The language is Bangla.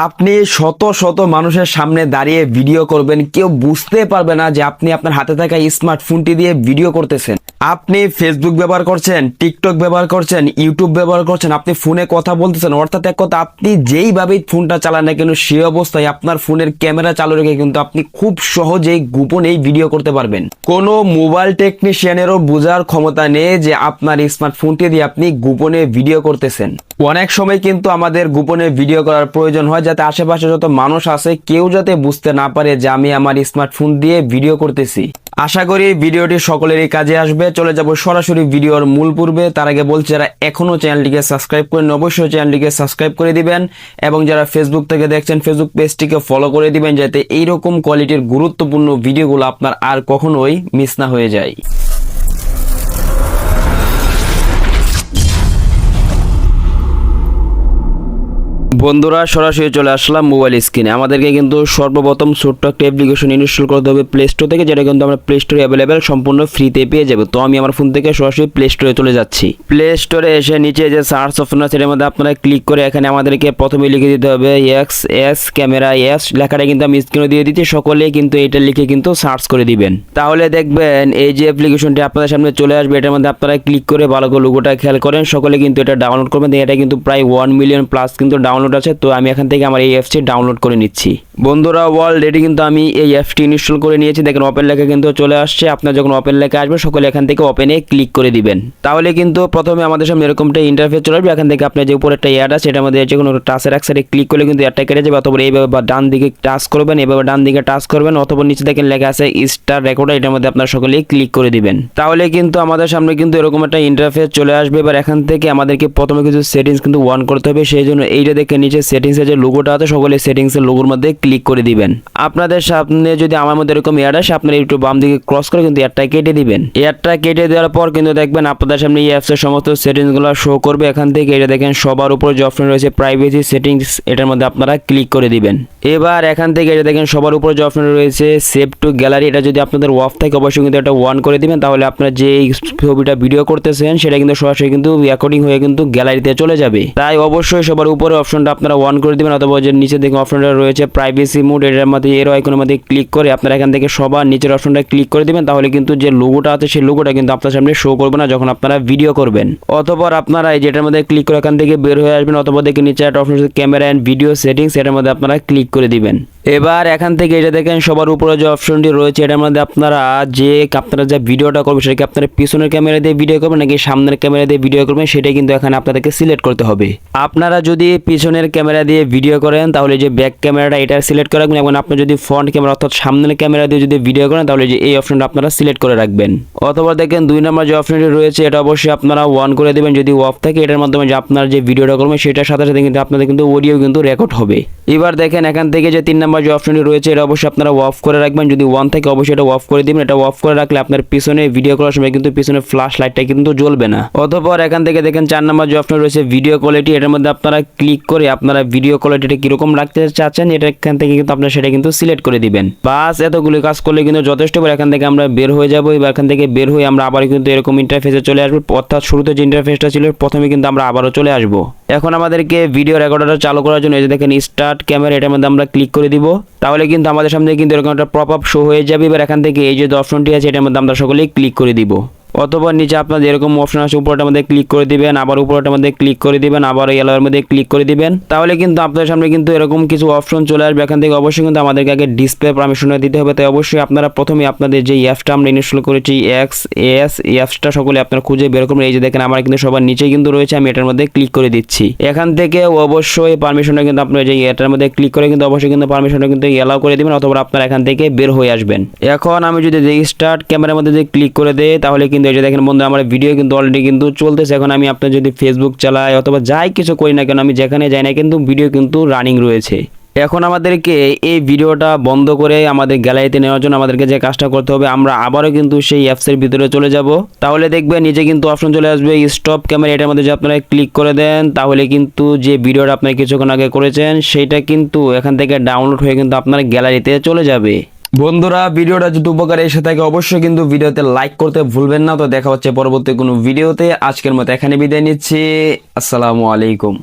আপনি শত শত মানুষের সামনে দাঁড়িয়ে ভিডিও করবেন। কেউ বুঝতে পারবে না যে আপনি আপনার হাতে থাকা স্মার্টফোনটি দিয়ে ভিডিও করতেছেন। আপনি ফেসবুক ব্যবহার করছেন টিকটক ব্যবহার করছেন ইউটিউব ব্যবহার করছেন, আপনি ফোনে কথা বলতেছেন, অর্থাৎ এক কথা, আপনি যেইভাবেই ফোনটা চালান না কেন, সে অবস্থায় আপনার ফোনের ক্যামেরা চালু রেখে কিন্তু আপনি খুব সহজেই গোপনেই ভিডিও করতে পারবেন। কোনো মোবাইল টেকনিশিয়ানেরও বোঝার ক্ষমতা নেই যে আপনার স্মার্টফোনটি দিয়ে আপনি গোপনে ভিডিও করতেছেন। অনেক সময় কিন্তু আমাদের গোপনে ভিডিও করার প্রয়োজন হয় যাতে আশেপাশে যত মানুষ আছে, কেউ যাতে বুঝতে না পারে যে আমি আমার স্মার্টফোন দিয়ে ভিডিও করতেছি। আশা করি ভিডিওটি সকলেরই কাজে আসবে। চলে যাব সরাসরি ভিডিওর মূল পূর্বে। তার আগে বলছি, যারা এখনও চ্যানেলটিকে সাবস্ক্রাইব করেন অবশ্যই চ্যানেলটিকে সাবস্ক্রাইব করে দিবেন এবং যারা ফেসবুক থেকে দেখছেন ফেসবুক পেজটিকে ফলো করে দিবেন, যাতে এইরকম কোয়ালিটির গুরুত্বপূর্ণ ভিডিওগুলো আপনার আর কখনোই মিস না হয়ে যায়। বন্ধুরা, সরাসরি চলে আসলাম মোবাইল স্ক্রিনে আমাদেরকে কিন্তু সর্বপ্রথম ছোট্ট একটা অ্যাপ্লিকেশন ইনস্টল করতে হবে প্লে স্টোর থেকে, যেটা কিন্তু আমরা প্লে স্টোরে অ্যাভেলেবেল সম্পূর্ণ ফ্রিতে পেয়ে যাব। তো আমি আমার ফোন থেকে সরাসরি প্লে স্টোরে চলে যাচ্ছি। প্লে স্টোরে এসে নিচে যে সার্চ অপশন আছে, এর মধ্যে আপনারা ক্লিক করে এখানে আমাদেরকে প্রথমে লিখে দিতে হবে এক্স এস ক্যামেরা এস লেখাটা কিন্তু আমি স্ক্রিনে দিয়ে দিচ্ছি, সকলেই কিন্তু এটা লিখে কিন্তু সার্চ করে দিবেন। তাহলে দেখবেন এই যে অ্যাপ্লিকেশনটি আপনাদের সামনে চলে আসবে, এটার মধ্যে আপনারা ক্লিক করে ভালো করে লোগোটা খেয়াল করেন, সকলে কিন্তু এটা ডাউনলোড করবেন। এটা কিন্তু প্রায় ওয়ান মিলিয়ন প্লাস কিন্তু ডাউনলোড আছে তো আমি এখান থেকে আমার এই অ্যাপসটি ডাউনলোড করে নিচ্ছি। বন্ধুরা ওয়ার্ল্ড অলরেডি কিন্তু আমি এই অ্যাপসটি ইনস্টল করে নিয়েছি। দেখেন ওপেন লেখা কিন্তু চলে আসছে। আপনার যখন ওপেন লেখা আসবে, সকলে এখান থেকে ওপেনে ক্লিক করে দিবেন। তাহলে কিন্তু প্রথমে আমাদের সামনে এরকমটা ইন্টারফেস চলে আসবে। এখান থেকে আপনার যে উপরে একটা অ্যাড আছে, এটার মধ্যে যে কোনো টাচের এক সাইডে ক্লিক করলে কিন্তু অ্যাডটা কেটে যাবে। অথবা এইভাবে বা ডান দিকে টাচ করবেন এভাবে ডান দিকে টাচ করবেন, অথবা নিচে দেখেন লেখা আছে স্টার রেকর্ডার এটার মধ্যে আপনার সকলেই ক্লিক করে দিবেন। তাহলে কিন্তু আমাদের সামনে কিন্তু এরকম একটা ইন্টারফেস চলে আসবে। এবার এখান থেকে আমাদেরকে প্রথমে কিছু সেটিংস কিন্তু ওয়ান করতে হবে। সেই জন্য এইটা দেখে নিচে সেটিংসের যে লোগোটা আছে সকলে সেটিংসের লোগোর মধ্যে ক্লিক করে দিবেন। আপনাদের সামনে যদি আমার মধ্যে এরকম এয়ার আসে, আপনারা একটু বাম দিকে ক্রস করে কিন্তু এয়ারটা কেটে দিবেন। এয়ারটা কেটে দেওয়ার পর কিন্তু দেখবেন আপনাদের সামনে এই অ্যাপসের সমস্ত সেটিংসগুলো শো করবে। এখান থেকে এটা দেখেন, সবার উপর যে অপশন রয়েছে প্রাইভেসি সেটিংস এটার মধ্যে আপনারা ক্লিক করে দিবেন। এবার এখান থেকে এটা দেখেন, সবার উপর যে অপশন রয়েছে সেভ টু গ্যালারি এটা যদি আপনাদের অফ থাকে, অবশ্যই কিন্তু এটা ওয়ান করে দিবেন। তাহলে আপনারা যে ছবিটা ভিডিও করতেছেন, সেটা কিন্তু সরাসরি কিন্তু রেকর্ডিং হয়ে কিন্তু গ্যালারিতে চলে যাবে। তাই অবশ্যই সবার উপরে অপশনটা আপনারা ওয়ান করে দিবেন, অথবা যে নিচে দেখুন অপশনটা রয়েছে প্রাইভেসি মোড এটার মধ্যে এর আইকনের মধ্যে ক্লিক করে আপনারা এখান থেকে সবার নিচের অপশনটা ক্লিক করে দিবেন, তাহলে কিন্তু যে লোগোটা আছে সেই লোগোটা কিন্তু আপনার সামনে শো করবে না যখন আপনারা ভিডিও করবেন। অথবা আপনারা এই যেটার মধ্যে ক্লিক করে এখান থেকে বের হয়ে আসবেন, অথবা দেখে নিচে একটা option camera and video settings এটার মধ্যে আপনারা ক্লিক করে দিবেন। এবার এখান থেকে এটা দেখেন, সবার উপরে যে অপশনটি রয়েছে, এটার মধ্যে আপনারা যে আপনারা যে ভিডিওটা করবেন, সেটাকে আপনারা পিছনের ক্যামেরা দিয়ে ভিডিও করবেন নাকি সামনের ক্যামেরা দিয়ে ভিডিও করবেন, সেটা কিন্তু এখানে আপনাদেরকে সিলেক্ট করতে হবে। আপনারা যদি পিছনের ক্যামেরা দিয়ে ভিডিও করেন, তাহলে যে ব্যাক ক্যামেরাটা এটা সিলেক্ট করে রাখবেন, এবং আপনি যদি ফ্রন্ট ক্যামেরা অর্থাৎ সামনের ক্যামেরা দিয়ে যদি ভিডিও করেন, তাহলে যে এই অপশনটা আপনারা সিলেক্ট করে রাখবেন। অথবা দেখেন, দুই নম্বর যে অপশনটি রয়েছে, এটা অবশ্যই আপনারা ওয়ান করে দেবেন, যদি অফ থাকে, এটার মাধ্যমে যে আপনার যে ভিডিওটা করবেন, সেটার সাথে সাথে কিন্তু আপনাদের কিন্তু অডিও কিন্তু রেকর্ড হবে। এবার দেখেন, এখান থেকে যে তিন নম্বর যে অপশনটি রয়েছে, এটা অবশ্যই আপনারা অফ করে রাখবেন। যদি ওয়ান থাকে, অবশ্যই এটা অফ করে দিবেন। এটা অফ করে রাখলে আপনার পিছনে ভিডিও করার সময় কিন্তু পিছনে ফ্ল্যাশ লাইটটা কিন্তু জ্বলবে না। অতপর এখান থেকে দেখেন, চার নাম্বার যে অপশন রয়েছে ভিডিও কোয়ালিটি এটার মধ্যে আপনারা ক্লিক করে আপনারা ভিডিও কোয়ালিটিটা কীরকম রাখতে চাচ্ছেন, এটা এখান থেকে কিন্তু আপনারা সেটা কিন্তু সিলেক্ট করে দিবেন। বাস, এতগুলো কাজ করলে কিন্তু যথেষ্ট এবার এখান থেকে আমরা বের হয়ে যাব। এবার এখান থেকে বের হয়ে আমরা আবার কিন্তু এরকম ইন্টারফেসে চলে আসব। অর্থাৎ শুরুতে যে ইন্টারফেসটা ছিল, প্রথমে কিন্তু আমরা আবারও চলে আসব। এখন আমাদেরকে ভিডিও রেকর্ডারটা চালু করার জন্য এই যে দেখেন স্টার্ট ক্যামেরা এটার মধ্যে আমরা ক্লিক করে দিব। তাহলে কিন্তু আমাদের সামনে কিন্তু এরকম একটা প্রপ আপ শো হয়ে যাবে। এবার এখান থেকে এই যে অপশনটি আছে, এটার মধ্যে আমরা সকলেই ক্লিক করে দিব। অথবা নিচে আপনাদের এরকম অপশন আছে উপরটার মধ্যে ক্লিক করে দিবেন, আবার উপরটার মধ্যে ক্লিক করে দিবেন, আবার ইয়েলোর মধ্যে ক্লিক করে দিবেন। তাহলে কিন্তু আপনাদের সামনে কিন্তু এরকম কিছু অপশন চলে আসবে। এখান থেকে অবশ্যই কিন্তু আমাদেরকে আগে ডিসপ্লে পারমিশনটা দিতে হবে। তাই অবশ্যই আপনারা প্রথমে আপনাদের যে অ্যাপসটা আমরা ইনস্টল করেছি এক্স এস অ্যাপসটা সকলে আপনারা খুঁজে বের করবেন এই যে দেখেন আমার কিন্তু সবার নিচে কিন্তু রয়েছে, আমি এটার মধ্যে ক্লিক করে দিচ্ছি। এখান থেকে অবশ্যই পারমিশনটা কিন্তু আপনার যে এটার মধ্যে ক্লিক করে কিন্তু অবশ্যই কিন্তু পারমিশনটা কিন্তু এলাও করে দিবেন, অথবা আপনারা এখান থেকে বের হয়ে আসবেন। এখন আমি যদি স্টার্ট ক্যামেরার মধ্যে যদি ক্লিক করে দেয় তাহলে কিন্তু এই যে দেখেন বন্ধু আমার ভিডিও কিন্তু অলরেডি কিন্তু চলতেছে। এখন আমি আপনার যদি ফেসবুক চালাই অথবা যাই কিছু করি না কেন, আমি যেখানে যাই না কিন্তু ভিডিও কিন্তু রানিং রয়েছে। এখন আমাদেরকে এই ভিডিওটা বন্ধ করে আমাদের গ্যালারিতে নেওয়ার জন্য আমাদেরকে যে কাজটা করতে হবে, আমরা আবারও কিন্তু সেই অ্যাপসের ভিতরে চলে যাব। তাহলে দেখবেন নিচে কিন্তু অপশন চলে আসবে স্টপ ক্যামেরা এটার মধ্যে যে আপনারা ক্লিক করে দেন, তাহলে কিন্তু যে ভিডিওটা আপনারা কিছুক্ষণ আগে করেছেন, সেটা কিন্তু এখান থেকে ডাউনলোড হয়ে কিন্তু আপনার গ্যালারিতে চলে যাবে। বন্ধুরা, ভিডিওটা যদি উপকার এসে থাকে, অবশ্যই কিন্তু ভিডিওতে লাইক করতে ভুলবেন না। তো দেখা হচ্ছে পরবর্তী কোনো ভিডিওতে। আজকের মতো এখানে বিদায় নিচ্ছি। আসসালামু আলাইকুম।